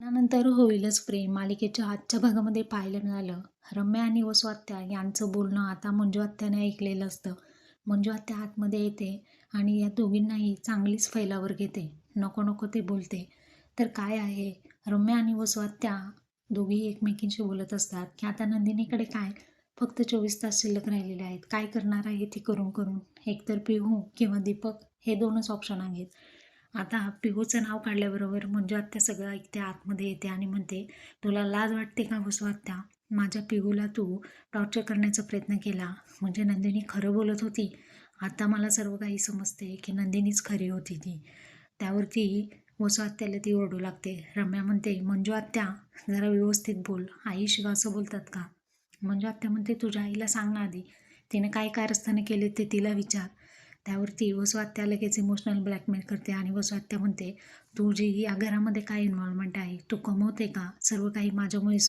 लग्नानंतर होईलच प्रेम. मालिकेच्या आजच्या भागामध्ये पाहायला मिळालं रम्या आणि वसू यांचं बोलणं आता मंजू आत्याने ऐकलेलं असतं. मंजू आत्या आतमध्ये येते आणि या दोघींनाही चांगलीच फैलावर घेते. नको नको ते बोलते. तर काय आहे? रम्या आणि वसू दोघी एकमेकींशी बोलत असतात. की आता नंदिनीकडे काय? फक्त चोवीस तास शिल्लक राहिलेले आहेत. काय करणार आहे ती करून करून? एकतर पिहू किंवा दीपक हे दोनच ऑप्शन आहेत. आता पिहूचं नाव काढल्याबरोबर मंजू आत्या सगळं ऐकते आतमध्ये येते आणि म्हणते तुला लाज वाटते का वसू आत्या? माझ्या पिहूला तू टॉर्चर करण्याचा प्रयत्न केला. म्हणजे नंदिनी खरं बोलत होती. आता मला सर्व काही समजते की नंदिनीच खरी होती ती. त्यावरती वसू आत्याला ती ओरडू लागते. रम्या म्हणते मंजू आत्या जरा व्यवस्थित बोल. आई शिवा असं बोलतात का? मंजू आत्या म्हणते तुझ्या आईला सांग ना आधी. तिने काय कारस्थाने केले ते तिला विचार. त्यावरती वसुआत्या लगेच इमोशनल ब्लॅकमेल करते आणि वसुआत्या म्हणते तुझी या घरामध्ये काय इन्व्हॉल्वमेंट आहे तू कमवते का? सर्व काही माझ्यामुळे